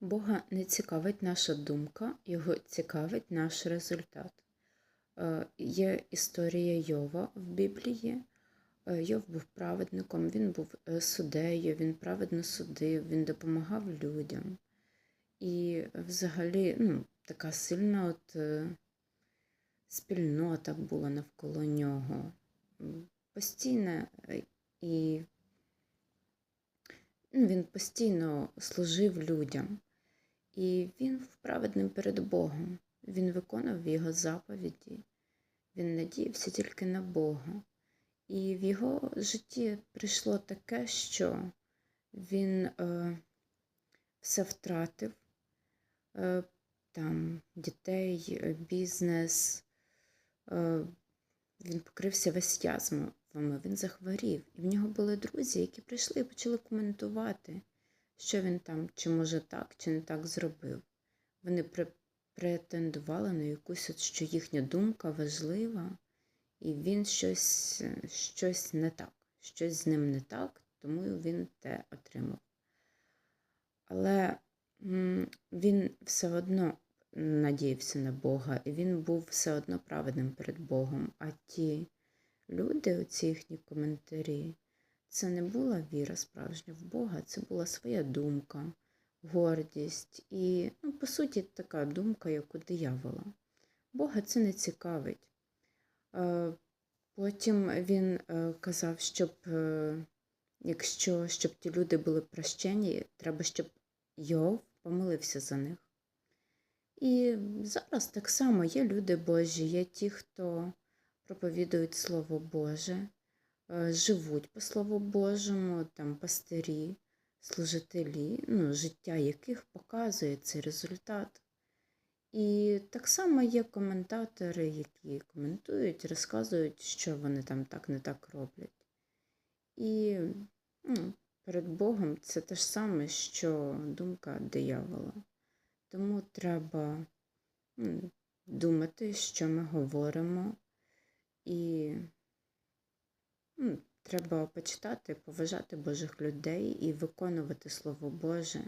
Бога не цікавить наша думка, його цікавить наш результат. Е, Є історія Йова в Біблії. Е, Йов був праведником, він був е, суддею, він праведно судив, він допомагав людям. І взагалі, ну, така сильна от спільнота була навколо нього. Постійна і ну, він постійно служив людям. І він був праведним перед Богом. Він виконував його заповіді. Він надіявся тільки на Бога. І в його житті прийшло таке, що він е, все втратив, е, там дітей, бізнес. Е, він покрився весь язмами, він захворів. І в нього були друзі, які прийшли і почали коментувати, що він там, чи може так, чи не так зробив. Вони пре- претендували на якусь, от, що їхня думка важлива, і він щось, щось не так, щось з ним не так, тому він те отримав. Але він все одно надіявся на Бога, і він був все одно праведним перед Богом. А ті люди, оці їхні коментарі, це не була віра справжня в Бога, це була своя думка, гордість і, ну, по суті, така думка, як у диявола. Бога це не цікавить. Е, Потім він е, казав, щоб е, якщо щоб ті люди були прощені, треба, щоб Йов помолився за них. І зараз так само є люди Божі, є ті, хто проповідують Слово Боже, живуть по Слову Божому, там пастирі, служителі, ну, життя яких показує цей результат. І так само є коментатори, які коментують, розказують, що вони там так не так роблять. І ну, перед Богом це те ж саме, що думка диявола. Тому треба м, думати, що ми говоримо, і треба почитати, поважати Божих людей і виконувати Слово Боже.